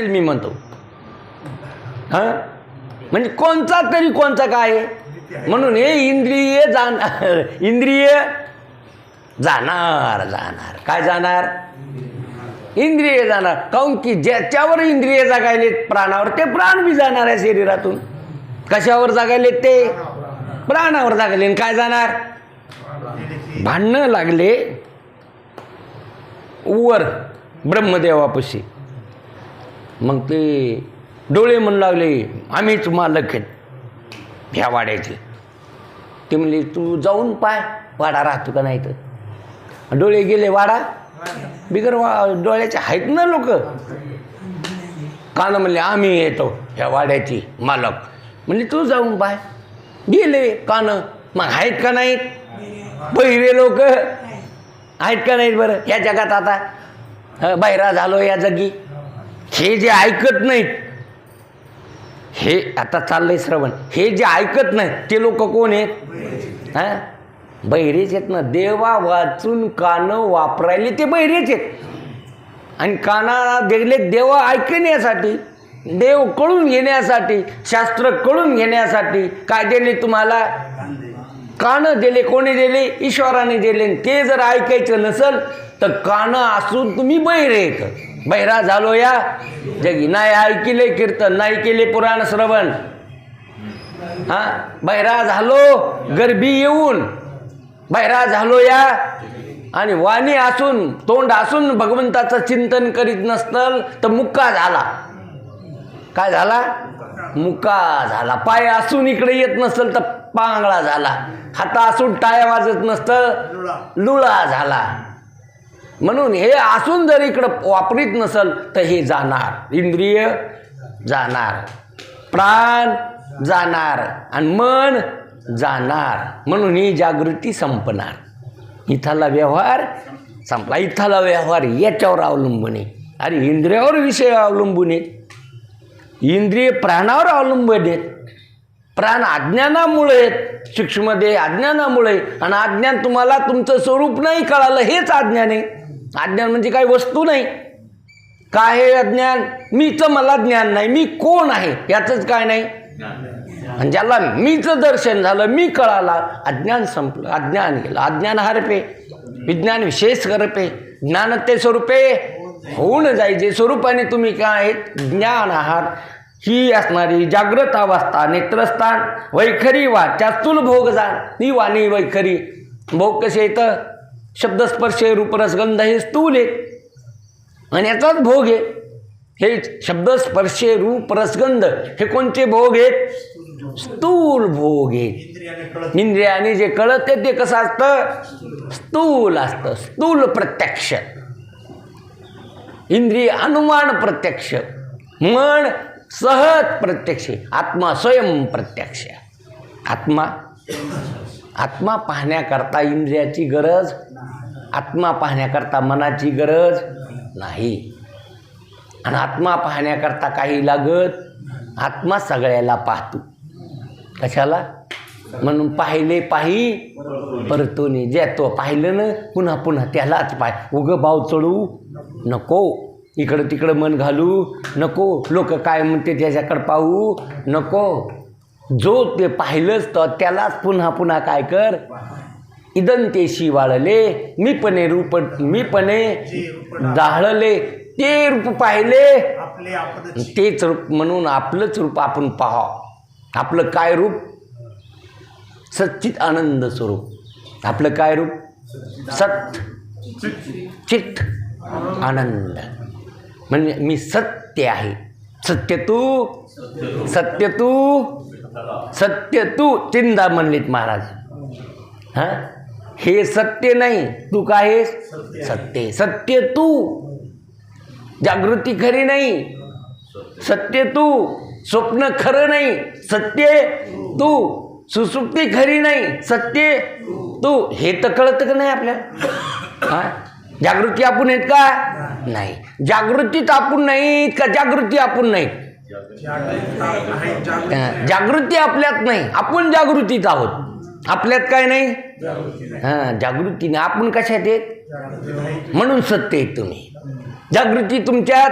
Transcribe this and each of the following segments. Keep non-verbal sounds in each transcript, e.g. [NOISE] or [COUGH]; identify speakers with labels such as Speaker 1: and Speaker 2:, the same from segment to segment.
Speaker 1: मी म्हणतो. हा? म्हणजे कोणचा तरी कोणचा काय? आहे? म्हणून हे इंद्रिय जाणार इंद्रिय जाणार जाणार. काय जाणार? इंद्रिय जाणार. काऊन की ज्याच्यावर इंद्रिय जागायले प्राणावर ते प्राण बी जाणार आहे शरीरातून. कशावर जागायले ते? प्राणावर जागले आणि काय जाणार? भांडणं लागले. वर ब्रह्मदेवापाशी. मग ते डोळे म्हणू लागले आम्हीच मालक आहेत. ह्या वाड्याचे. ते म्हणले तू जाऊन पाय वाडा राहतो का नाही तर. डोळे गेले वाडा बिगर वा डोळ्याचे आहेत ना लोक. कानं म्हणले आम्ही येतो ह्या वाड्याची मालक. म्हणजे तू जाऊन पाय. गेले कानं मग आहेत का नाहीत? बहिरे लोक. आहेत का नाहीत बरं? या जगात आता हं, बहिरा झालो या जगी. हे जे ऐकत नाहीत हे आता चाललंय श्रवण. हे जे ऐकत नाहीत ते लोक कोण आहेत? हा? बहिरेच आहेत ना. देवा वाचून कानं वापरायले ते बहिरेच आहेत. आणि काना गेले देवा ऐकण्यासाठी देव कळून घेण्यासाठी शास्त्र कळून घेण्यासाठी काय दिले तुम्हाला कानं दिले कोणी दिले? ईश्वराने दिले. ते जर ऐकायचं नसल तर कानं असून तुम्ही बहिरे येत बहिरा झालो या. जगी नाही ऐकिले कीर्तन नाही केले पुराण श्रवण. हा? बहिरा झालो गरबी येऊन. बहिरा झालो या. आणि वाणी असून तोंड असून भगवंताचं चिंतन करीत नसतल तर मुक्का झाला. काय झाला? मुका झाला. पाय असून इकडे येत नसेल तर पांगळा झाला. हाता असून टाळ्या वाजत नसतं लुळा झाला. म्हणून हे असून जर इकडं वापरीत नसल तर हे जाणार. इंद्रिय जाणार. प्राण जाणार. आणि मन जाणार. म्हणून ही जागृती संपणार. इथाला व्यवहार संपला. इथाला व्यवहार याच्यावर अवलंबून आहे. अरे इंद्रियावर विषय अवलंबून आहे. इंद्रिय प्राणावर अवलंबून आहेत. प्राण अज्ञानामुळे आहेत. सूक्ष्मदेह अज्ञानामुळे आणि अज्ञान तुम्हाला तुमचं स्वरूप नाही कळालं हेच अज्ञान आहे. अज्ञान म्हणजे काही वस्तू नाही. काय आहे अज्ञान? मीचं मला ज्ञान नाही. मी कोण आहे? याचंच काय नाही. आणि ज्याला मीचं दर्शन झालं मी कळाला अज्ञान संपलं. अज्ञान गेलं. अज्ञान हरपे. विज्ञान विशेष करपे. ज्ञान ते स्वरूपे. होऊन जायचे स्वरूपाने तुम्ही काय आहेत? ज्ञान आहात. ही असणारी जागृत अवस्था नेत्रस्थान वैखरी वा त्यातून भोग जाण ही वाणी वैखरी. भोग कसे येतं? शब्दस्पर्श रूपरसगंध हे स्थूल आहे. आणि याचाच भोग आहे. हे शब्दस्पर्श रूप रसगंध हे कोणते भोग आहेत? स्थूल भोग आहेत इंद्रियाने जे कळते ते कसं असतं? स्थूल असतं. स्थूल प्रत्यक्ष. इंद्रिय अनुमान प्रत्यक्ष. मन सहज प्रत्यक्ष. आत्मा स्वयं प्रत्यक्ष. आत्मा आत्मा पाहण्याकरता इंद्रियाची गरज आत्मा पाहण्याकरता मनाची गरज नाही. आणि आत्मा पाहण्याकरता काही लागत आत्मा सगळ्याला पाहतो. कशाला? म्हणून पाहिले पाही परतोने जे तो पाहिलं ना पुन्हा पुन्हा त्यालाच पाय उगं भाव चढू नको. इकडं तिकडं मन घालू नको. लोक काय म्हणते त्याच्याकडं पाहू नको. जो ते पाहिलंच तर त्यालाच पुन्हा पुन्हा काय कर? इदंतेशी वाळले मीपणे रूप मीपणे जाळले ते रूप पाहिले. तेच रूप म्हणून आपलंच रूप आपण पाहा. आपलं काय रूप? सच्चित आनंद स्वरूप. आपलं काय रूप? सत चित आनंद. म्हणजे मी सत्य आहे. सत्य तू? सत्य तू? सत्य तू? चिंदा म्हणलीत महाराज. हां? हे सत्य नाही तू काय आहेस सत्य? सत्य तू. जागृती खरी नाही. सत्य तू. स्वप्न खरं नाही. सत्य तू. सुसुप्ती खरी नाही. सत्य तू. हे तर कळतं का नाही आपल्याला. हा? जागृती आपण आहेत का? नाही. जागृतीत आपण नाहीत का? जागृती आपण नाहीत. हा, जागृती आपल्यात नाही. आपण जागृतीत आहोत. आपल्यात काय नाही? हां जागृतीने आपण कशात आहेत? म्हणून सत्य आहेत तुम्ही. जागृती तुमच्यात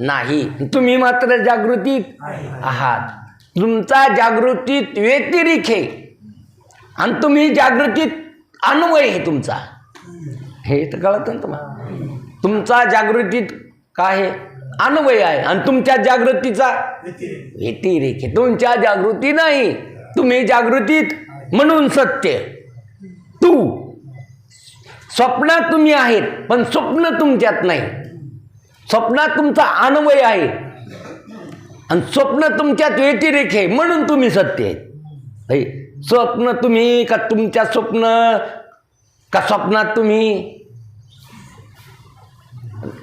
Speaker 1: नाही. तुम्ही मात्र जागृतीत आहात. तुमचा जागृतीत व्यतिरिक्त आहे. आणि तुम्ही जागृतीत अन्वय आहे तुमचा. हे तर कळतं ना तुम्हाला. तुमचा जागृतीत काय आहे? अन्वय आहे. आणि तुमच्या जागृतीचा व्यतिरेक आहे. तुमच्या जागृती नाही. तुम्ही जागृतीत म्हणून सत्य. तू. स्वप्नात तुम्ही आहेत पण स्वप्न तुमच्यात नाही. स्वप्नात तुमचा अन्वय आहे. आणि स्वप्न तुमच्यात व्यतिरेक आहे म्हणून तुम्ही सत्य आहे स्वप्न तुम्ही का तुमच्या स्वप्न? का स्वप्नात तुम्ही?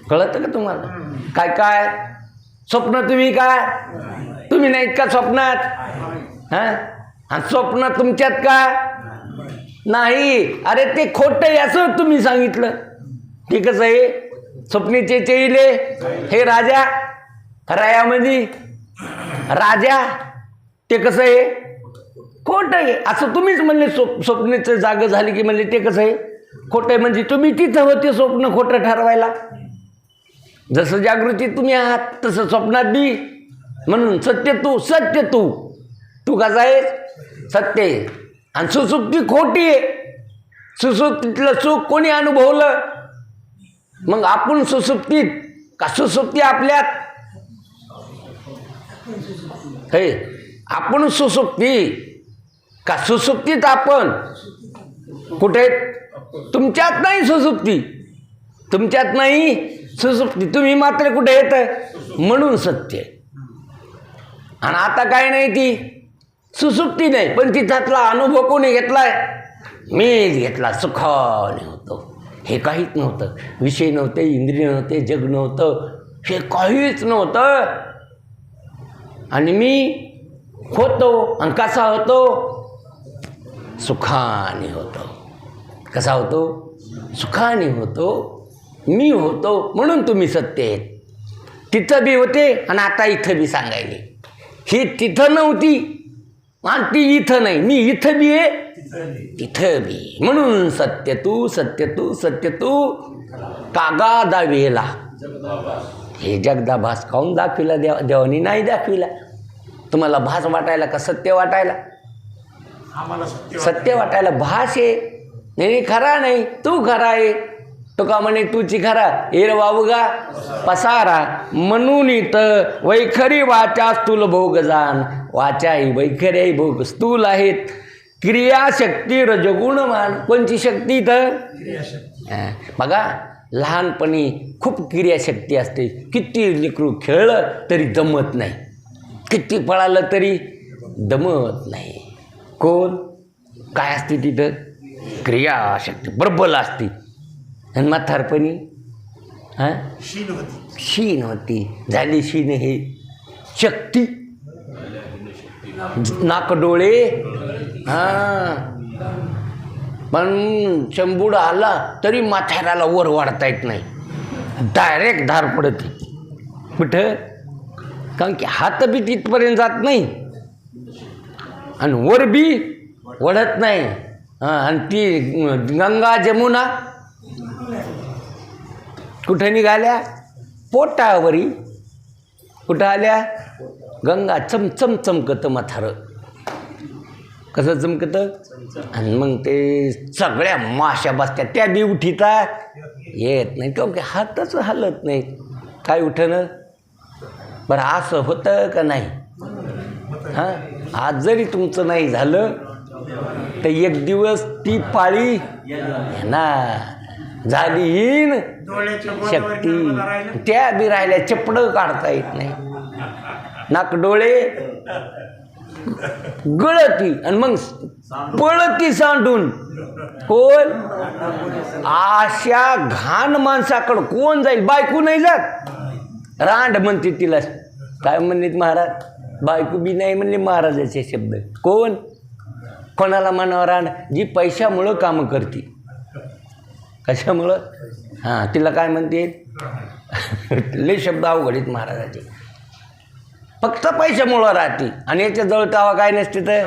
Speaker 1: कळतं का तुम्हाला? काय काय? स्वप्न तुम्ही काय तुम्ही नाहीत का स्वप्नात? हा? आणि स्वप्न तुमच्यात का? नाही. अरे ते खोटं आहे असं तुम्ही सांगितलं. ते कसं आहे स्वप्नीचे चेईले हे राजा. रायामध्ये राजा. ते कसं आहे खोटं आहे. असं तुम्हीच म्हणले स्वप स्वप्नेचं जागं झाली की म्हणले ते कसं आहे खोटं आहे म्हणजे तुम्ही तिथं होते स्वप्न खोटं ठरवायला. जसं जागृती तुम्ही आहात तसं स्वप्नात बी. म्हणून सत्य तू सत्य तू. तू कसा आहे सत्य आहे. आणि सुसुप्ती खोटी आहे. सुसुप्तीतलं सुख कोणी अनुभवलं? मग आपण सुसुप्तीत का सुसुप्ती आपल्यात? हे आपण सुसुप्ती का सुसुप्तीत आपण? कुठे? तुमच्यात नाही सुसुप्ती. तुमच्यात नाही सुसुप्ती. तुम्ही मात्र कुठे येत म्हणून सत्य आणि आता काय नाही ती? सुसुप्ती नाही पण तिथातला अनुभव कोणी घेतलाय? मीच घेतला सुखाने होतो. हे काहीच नव्हतं. विषय नव्हते इंद्रिय नव्हते जग नव्हतं. हे काहीच नव्हतं. आणि मी होतो आणि कसा होतो? सुखाने होतो. कसा होतो? सुखाने होतो. मी होतो म्हणून तुम्ही सत्य आहेत. तिथं बी होते आणि आता इथं बी सांगायले. ही तिथं नव्हती. ती इथं नाही मी इथं बी आहे. तिथं बी. म्हणून सत्य तू सत्य तू सत्य तू कागा दावेला हे जगदा भास काऊन दाखविला देवा देवानी नाही दाखविला? तुम्हाला भास वाटायला का सत्य वाटायला?
Speaker 2: सत्य
Speaker 1: सत्य वाटायला. भास आहे. नाही नाही, खरा नाही तू खरा आहे. तो का म्हणे तूची खरा एर वावगा पसारा. म्हणून इथं वैखरी वाचा स्थूल भोग जाण वाचा ही वैखरी भोग स्थूल आहेत. क्रियाशक्ती रजगुणमान कोणची शक्ती इथं? बघा लहानपणी खूप क्रियाशक्ती असते. किती लेकरू खेळलं तरी दमत नाही. किती पळालं तरी दमत नाही. कोण? काय असते तिथं? क्रियाशक्ती. बरोबर असते. आणि म्हातारपणी हां?
Speaker 2: शीन होती.
Speaker 1: शीन होती. झाली शीन हे शक्ती. नाक डोळे. हां. पण चंबूड आला तरी माथ्याराला वर वाढता येत नाही. डायरेक्ट धार पडते कुठं? कारण की हात बी तिथपर्यंत जात नाही. आणि वर बी वढत नाही. हां आणि ती गंगा जमुना कुठं निघाल्या? पोटावरी. कुठं आल्या? गंगा चमचम चमकतं मथारं. कसं चमकतं? आणि मग ते सगळ्या माश्या बसत्या. त्या बी उठिता येत नाही. काऊन की हातच हलत नाही. काय उठणं? बरं असं होतं का नाही? हां? आज जरी तुमचं नाही झालं तर एक दिवस ती पाळी ना झाली येईन शक्ती. त्या बी राहिल्या चपड काढता येत नाही. नाक डोळे. गळती. आणि मग पळती सांडून. कोण? अशा घाण माणसाकडं कोण जाईल? बायको नाही जात. रांड म्हणते तिला. काय म्हणलीत महाराज? बायको बी नाही म्हणले महाराजाचे शब्द. कोण? कोणाला म्हणावं रांड? जी पैशामुळं कामं करते. कशामुळं? हां तिला काय म्हणते? लय शब्द अवघडीत महाराजाचे. फक्त पैशामुळं राहते. आणि याच्या जवळ तावा काय नसते तर?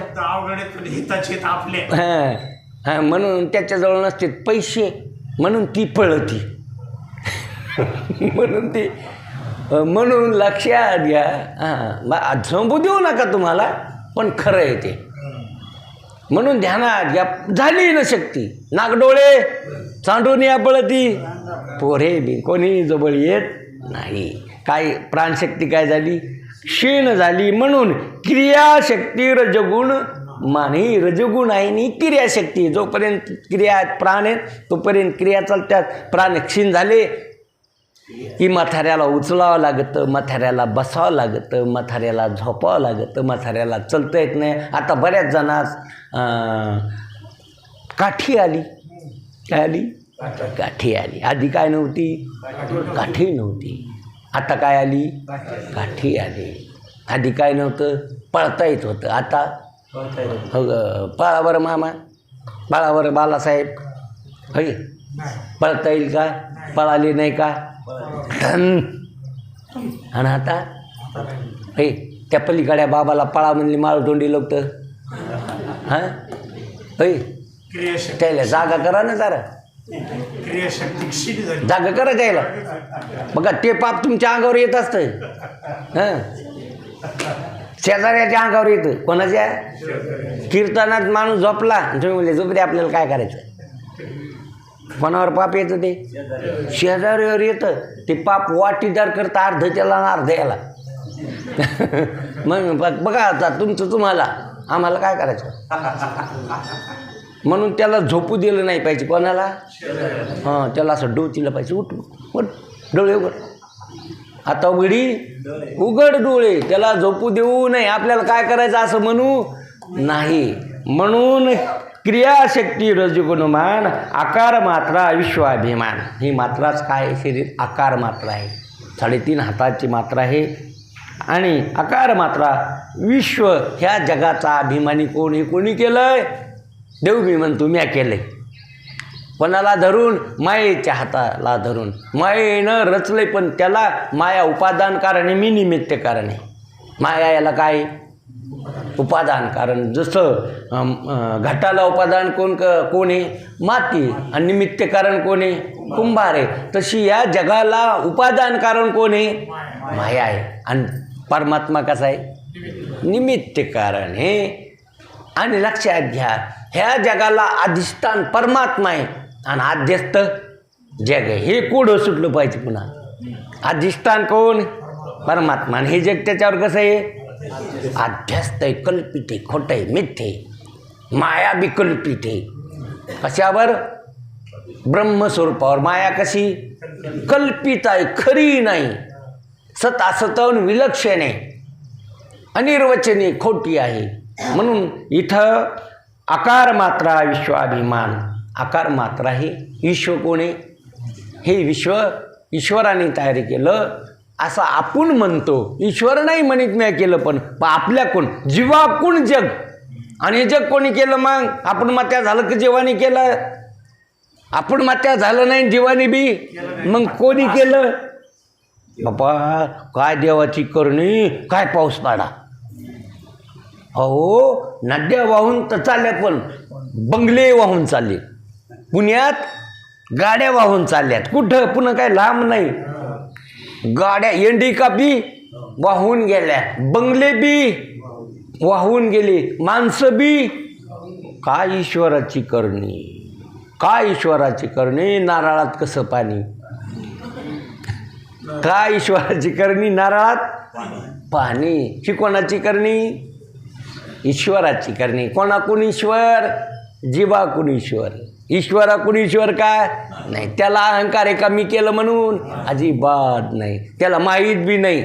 Speaker 2: आपले.
Speaker 1: हां हां म्हणून त्याच्याजवळ नसते. पैसे म्हणून ती पळती. म्हणून ती म्हणून लक्षात घ्या. हां संपू देऊ नका तुम्हाला पण खरं आहे ते. म्हणून ध्यानात घ्या. झाली ना शक्ती. नागडोळे. चांडून या पळती. पोरे बी कोणी जवळ येत नाही. काय प्राणशक्ती काय झाली? क्षीण झाली म्हणून क्रियाशक्ती रजगुण माने. रजगुण आहे आणि क्रियाशक्ती. जोपर्यंत क्रिया आहेत, प्राण आहेत तोपर्यंत क्रिया चालतात. प्राण क्षीण झाले की म्हाताऱ्याला उचलावं लागतं म्हाताऱ्याला बसावं लागतं म्हाताऱ्याला झोपावं लागतं म्हाताऱ्याला चलता येत नाही. आता बऱ्याच जणांस काठी आली. काय आली? काठी आली. आधी काय नव्हती? काठी नव्हती. आता काय आली? काठी आली. आधी काय नव्हतं? पळता येत होतं. आता? हो पळावर मामा. पळावर बालासाहेब. होय? पळता येईल का? पळाली नाही का? धन. आणि आता? हे त्या पलीकड्या बाबाला पळा म्हणली माळतोंडी लोक. हां? होय?
Speaker 2: क्रियाशक्ती
Speaker 1: त्याला जागा करा ना जरा.
Speaker 2: क्रियाशक्ती क्षीण झाली.
Speaker 1: जागा करा त्याला. बघा ते पाप तुमच्या अंगावर येत असतं. हां? शेजाऱ्याच्या अंगावर येतं. कोणाच्या? कीर्तनात माणूस झोपला. तुम्ही म्हणले झोपते आपल्याला काय करायचं? कोणावर पाप येतं ते? शेजाऱ्यावर येतं. ते पाप वाटीदार करता अर्ध त्याला आणि अर्ध याला. [LAUGHS] मग बघ- बघा आता तुमचं तुम्हाला. आम्हाला काय करायचं? म्हणून त्याला झोपू दिलं नाही पाहिजे कोणाला? हां त्याला असं डोचीला पाहिजे. उठ उठ डोळे उघड. आता उघडी उघड डोळे. त्याला झोपू देऊ नये. आपल्याला काय करायचं असं म्हणू? नाही. म्हणून क्रियाशक्ती रजगुणमान आकार मात्रा विश्वाभिमान. ही मात्राच काय? शरीर आकार मात्रा आहे. साडेतीन हाताची मात्रा आहे. आणि आकार मात्रा विश्व ह्या जगाचा अभिमानी कोण हे कोणी आहे देव मी म्हणतो म्या केलंय. पणाला धरून मायेच्या हाताला धरून. मायेनं रचलंय पण त्याला माया उपादान कारण आहे मी निमित्त कारण आहे माया याला काय? उपादान कारण जसं घटाला उपादान कोण क कोण? आहे माती. आणि निमित्त कारण कोण? आहे कुंभार. आहे तशी या जगाला उपादान कारण कोण? आहे माया आहे. आणि परमात्मा कसा आहे? निमित्त कारण हे. आणि लक्षात घ्या ह्या जगाला अधिष्ठान परमात्मा आहे. आणि आध्यस्थ जग आहे. हे कोडं सुटलं पाहिजे पुन्हा? अधिष्ठान कोण? परमात्मा. आणि हे जग त्याच्यावर कसं आहे? अध्यस्त आहे कल्पित आहे खोटं आहे मिथ्ये माया विकल्पित आहे. कशावर? ब्रह्मस्वरूपावर. माया कशी? कल्पित आहे खरी नाही. सत असतवन विलक्षण आहे. अनिर्वचनी खोटी आहे. म्हणून इथं आकार मात्रा विश्वाभिमान आकार मात्रा हे विश्व कोणे? हे विश्व ईश्वराने तयारी केलं. असं आपण म्हणतो. ईश्वर नाही म्हणित नाही केलं पण आपल्या कोण? जीवा कोण जग? आणि हे जग कोणी केलं मग? आपण मात्या झालं की जीवाने केलं? आपण मात्या झालं नाही जीवाने बी? मग कोणी केलं? बापा काय देवाची करणी? काय पाऊस पाडा? अहो नद्या वाहून तर चालल्या पण बंगले वाहून चालले. पुण्यात गाड्या वाहून चालल्यात. कुठं? पुन्हा काय लांब नाही. गाड्या एंडी कापी वाहून गेल्या. बंगले बी वाहून गेले. माणसं बी काय ईश्वराची करणी? काय ईश्वराची करणी? नारळात कसं पाणी? काय ईश्वराची करणी? नारळात पाणी. ही कोणाची करणी? ईश्वराची करणे. कोणाकून ईश्वर? जीवाकून ईश्वर. ईश्वराकून ईश्वर काय? नाही. त्याला अहंकार एका मी केलं म्हणून अजिबात नाही. त्याला माहीत बी नाही.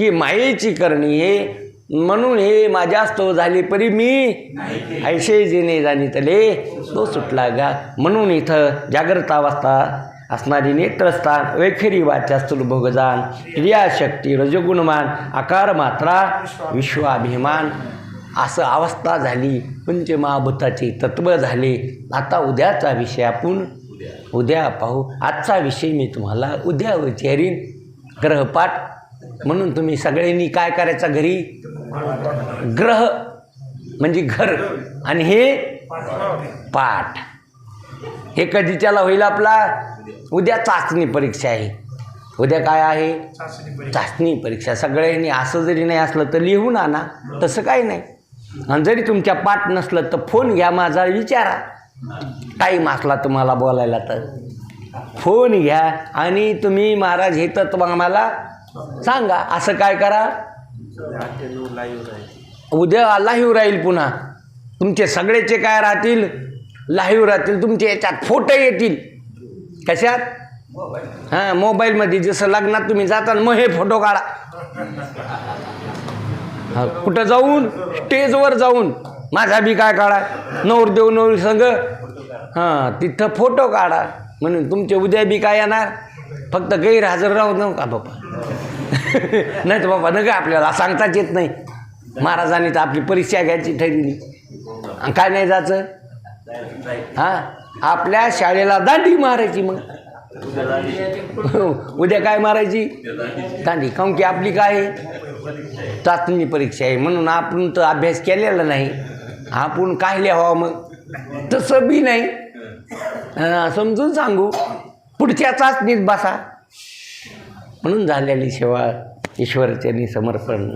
Speaker 1: ही मायेची करणी हे म्हणून हे माझ्यास्त झाले परी मी. ऐसे जेणे जाणीतले. तो सुटला गा. म्हणून इथं जागृत अवस्था असणारी नेत्रस्थान वैखरी वाचा स्थूल भोगजान क्रियाशक्ती रजगुणमान आकार मात्रा विश्वाभिमान असं अवस्था झाली पंचमहाभूताचे तत्व झाले. आता उद्याचा विषय आपण उद्या. पाहू. आजचा विषय मी तुम्हाला उद्या विचारीन. ग्रहपाठ. म्हणून तुम्ही सगळ्यांनी काय करायचं घरी? ग्रह. म्हणजे घर. आणि हे पाठ. हे कधीच्याला होईल आपला? उद्या चाचणी परीक्षा आहे. उद्या काय आहे?
Speaker 2: चाचणी परीक्षा.
Speaker 1: चाचणी परीक्षा. सगळ्यांनी असं जरी नाही असलं तर लिहून आणा तसं काही नाही. आणि जरी तुमच्या पाठ नसलं तर फोन घ्या माझा विचारा. टाईम असला तुम्हाला बोलायला तर. फोन घ्या आणि तुम्ही महाराज हे तत्व आम्हाला सांगा. असं काय करा? उद्या लाईव्ह राहील पुन्हा. तुमचे सगळेचे काय राहतील? लाईव्ह राहतील. तुमचे याच्यात फोटो येतील. कशात? हां मोबाईलमध्ये जसं लग्नात तुम्ही जाता ना, मग हे फोटो काढा. कुठं जाऊन? स्टेजवर जाऊन. माझा बी काय काढा? नवरदेव नवरी संग हां तिथं फोटो काढा. म्हणून तुमचे उद्या बी काय येणार? फक्त गैरहजर राहू नका बाबा? [LAUGHS] नाही तर बाबा नका आपल्याला. सांगताच येत नाही. महाराजांनी तर आपली परीक्षा घ्यायची ठरली. काय नाही जायचं? हां? आपल्या शाळेला दांडी मारायची मग. [LAUGHS] उद्या काय मारायची? दांडी. काऊन की आपली काय? आहे चाचणी परीक्षा आहे. म्हणून आपण तर अभ्यास केलेला नाही. आपण काय लिहावा मग? तसं बी नाही. समजून सांगू. पुढच्या चाचणीत बसा. म्हणून झालेली सेवा ईश्वरचरणी समर्पण.